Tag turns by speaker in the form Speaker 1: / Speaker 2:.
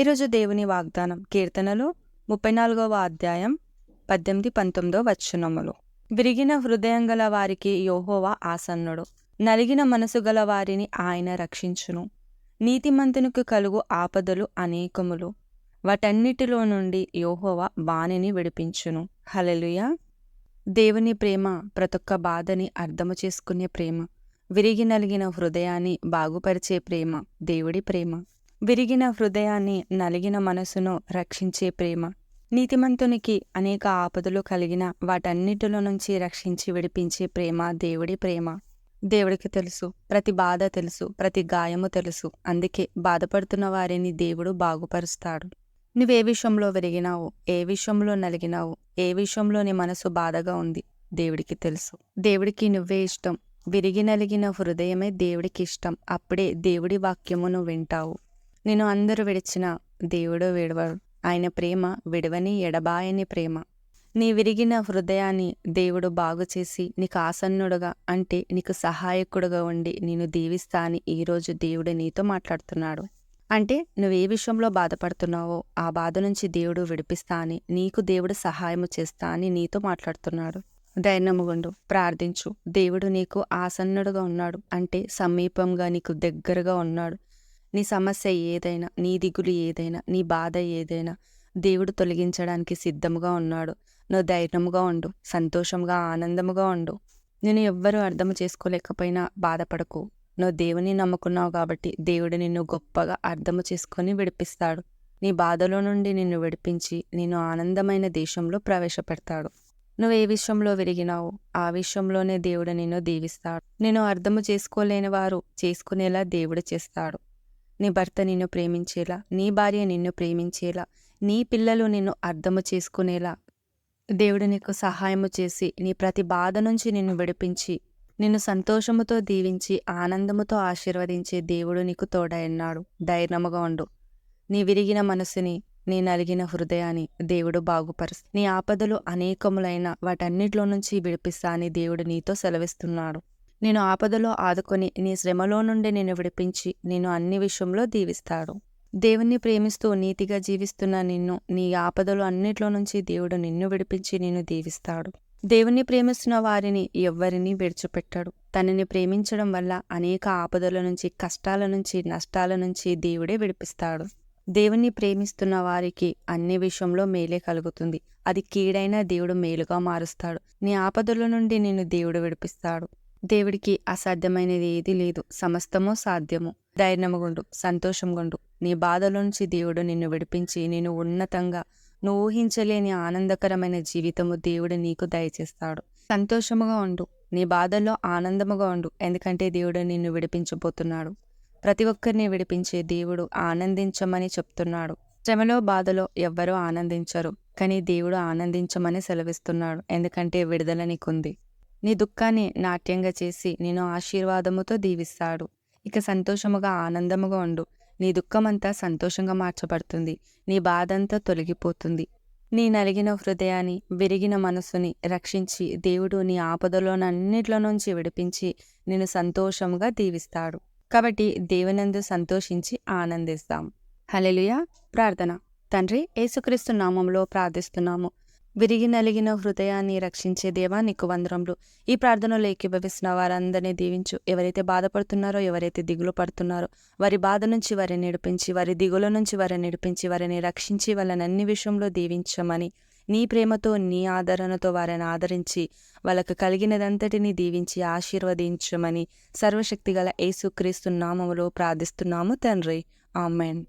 Speaker 1: ఈరోజు దేవుని వాగ్దానం కీర్తనలు ముప్పై నాలుగవ అధ్యాయం పద్దెనిమిది పంతొమ్మిదో వచనములు. విరిగిన హృదయం గల వారికి యోహోవా ఆసన్నుడు. నలిగిన మనసు గల వారిని ఆయన రక్షించును. నీతిమంతునికి కలుగు ఆపదలు అనేకములు. వాటన్నిటిలో నుండి యోహోవా బాణిని విడిపించును. హలలుయ దేవుని ప్రేమ ప్రతొక్క బాధని అర్థము చేసుకునే ప్రేమ. విరిగి నలిగిన హృదయాన్ని బాగుపరిచే ప్రేమ. దేవుడి ప్రేమ. విరిగిన హృదయాన్ని నలిగిన మనసును రక్షించే ప్రేమ. నీతిమంతునికి అనేక ఆపదలు కలిగిన వాటన్నిటిలో నుంచి రక్షించి విడిపించే ప్రేమ దేవుడి ప్రేమ. దేవుడికి తెలుసు ప్రతి బాధ తెలుసు ప్రతి గాయము తెలుసు. అందుకే బాధపడుతున్న వారిని దేవుడు బాగుపరుస్తాడు. నువ్వే విషయంలో విరిగినావు ఏ విషయంలో నలిగినావు ఏ విషయంలో నీ మనసు బాధగా ఉంది దేవుడికి తెలుసు. దేవుడికి నువ్వే ఇష్టం. విరిగి నలిగిన హృదయమే దేవుడికి ఇష్టం. అప్పుడే దేవుడి వాక్యమును వింటావు. నేను అందరూ విడిచిన దేవుడు విడవడు. ఆయన ప్రేమ విడవని ఎడబాయని ప్రేమ. నీ విరిగిన హృదయాన్ని దేవుడు బాగు చేసి నీకు ఆసన్నుడుగా అంటే నీకు సహాయకుడుగా ఉండి నేను దీవిస్తా అని ఈరోజు దేవుడు నీతో మాట్లాడుతున్నాడు. అంటే నువ్వు ఏ విషయంలో బాధపడుతున్నావో ఆ బాధ నుంచి దేవుడు విడిపిస్తా అని నీకు దేవుడు సహాయము చేస్తా అని నీతో మాట్లాడుతున్నాడు. ధైర్యముగుండు ప్రార్థించు. దేవుడు నీకు ఆసన్నుడుగా ఉన్నాడు. అంటే సమీపంగా నీకు దగ్గరగా ఉన్నాడు. నీ సమస్య ఏదైనా నీ దిగులు ఏదైనా నీ బాధ ఏదైనా దేవుడు తొలగించడానికి సిద్ధముగా ఉన్నాడు. నువ్వు ధైర్యముగా ఉండు సంతోషంగా ఆనందముగా ఉండు. నేను ఎవ్వరూ అర్థం చేసుకోలేకపోయినా బాధపడకు. నువ్వు దేవుని నమ్ముకున్నావు కాబట్టి దేవుడు నిన్ను గొప్పగా అర్థము చేసుకొని విడిపిస్తాడు. నీ బాధలో నుండి నిన్ను విడిపించి నేను ఆనందమైన దేశంలో ప్రవేశపెడతాడు. నువ్వు ఏ విషయంలో విరిగినావు? ఆ విషయంలోనే దేవుడు నిన్ను దీవిస్తాడు. నేను అర్థము చేసుకోలేని వారు చేసుకునేలా దేవుడు చేస్తాడు. నీ భర్త నిన్ను ప్రేమించేలా నీ భార్య నిన్ను ప్రేమించేలా నీ పిల్లలు నిన్ను అర్థము చేసుకునేలా. దేవుడు నీకు సహాయము చేసి నీ ప్రతి బాధ నుంచి నిన్ను విడిపించి నిన్ను సంతోషముతో దీవించి ఆనందముతో ఆశీర్వదించే దేవుడు నీకు తోడయన్నాడు ధైర్యముగా ఉండు. నీ విరిగిన మనసుని నీ నలిగిన హృదయాన్ని దేవుడు బాగుపరుస్తు నీ ఆపదలు అనేకములైన వాటన్నిటిలో నుంచి విడిపిస్తా అని దేవుడు నీతో సెలవిస్తున్నాడు. నేను ఆపదలో ఆదుకొని నీ శ్రమలో నుండి నేను విడిపించి నేను అన్ని విషయంలో దీవిస్తాడు. దేవుణ్ణి ప్రేమిస్తూ నీతిగా జీవిస్తున్న నిన్ను నీ ఆపదలు అన్నిట్లో నుంచి దేవుడు నిన్ను విడిపించి నిన్ను దీవిస్తాడు. దేవుణ్ణి ప్రేమిస్తున్న వారిని ఎవ్వరిని విడిచిపెట్టాడు. తనని ప్రేమించడం వల్ల అనేక ఆపదల నుంచి కష్టాల నుంచి నష్టాల నుంచి దేవుడే విడిపిస్తాడు. దేవుణ్ణి ప్రేమిస్తున్న వారికి అన్ని విషయంలో మేలే కలుగుతుంది. అది కీడైన దేవుడు మేలుగా మారుస్తాడు. నీ ఆపదల నుండి నిన్ను దేవుడు విడిపిస్తాడు. దేవుడికి అసాధ్యమైనది ఏది లేదు. సమస్తము సాధ్యము. ధైర్యముగుండు సంతోషంగుండు నీ బాధలోంచి నుంచి దేవుడు నిన్ను విడిపించి నేను ఉన్నతంగా నువ్వు ఊహించలేని ఆనందకరమైన జీవితము దేవుడు నీకు దయచేస్తాడు. సంతోషముగా ఉండు. నీ బాధల్లో ఆనందముగా ఉండు. ఎందుకంటే దేవుడు నిన్ను విడిపించబోతున్నాడు. ప్రతి ఒక్కరిని విడిపించే దేవుడు ఆనందించమని చెప్తున్నాడు. శ్రమలో బాధలో ఎవ్వరూ ఆనందించరు. కానీ దేవుడు ఆనందించమని సెలవిస్తున్నాడు. ఎందుకంటే విడుదల నీకుంది. నీ దుఃఖాన్ని నాట్యంగా చేసి నేను ఆశీర్వాదముతో దీవిస్తాడు. ఇక సంతోషముగా ఆనందముగా ఉండు. నీ దుఃఖమంతా సంతోషంగా మార్చబడుతుంది. నీ బాధంతా తొలగిపోతుంది. నీ నలిగిన హృదయాన్ని విరిగిన మనసుని రక్షించి దేవుడు నీ ఆపదలోనన్నిట్లో నుంచి విడిపించి నేను సంతోషంగా దీవిస్తాడు. కాబట్టి దేవునందు సంతోషించి ఆనందిస్తాం. హలెలుయా ప్రార్థన. తండ్రి యేసుక్రీస్తు నామంలో ప్రార్థిస్తున్నాము. విరిగి నలిగిన హృదయాన్ని రక్షించే దేవా నీకు వందరంలు ఈ ప్రార్థనలో ఏకీభవిస్తున్న వారందరినీ దీవించు. ఎవరైతే బాధపడుతున్నారో ఎవరైతే దిగులు పడుతున్నారో వారి బాధ నుంచి వారిని నడిపించి వారి దిగుల నుంచి వారిని నడిపించి వారిని రక్షించి వాళ్ళని అన్ని విషయంలో దీవించమని నీ ప్రేమతో నీ ఆదరణతో వారిని ఆదరించి వాళ్ళకు కలిగినదంతటిని దీవించి ఆశీర్వదించమని సర్వశక్తిగల యేసుక్రీస్తు నామములో ప్రార్థిస్తున్నాము తండ్రి. ఆమెన్.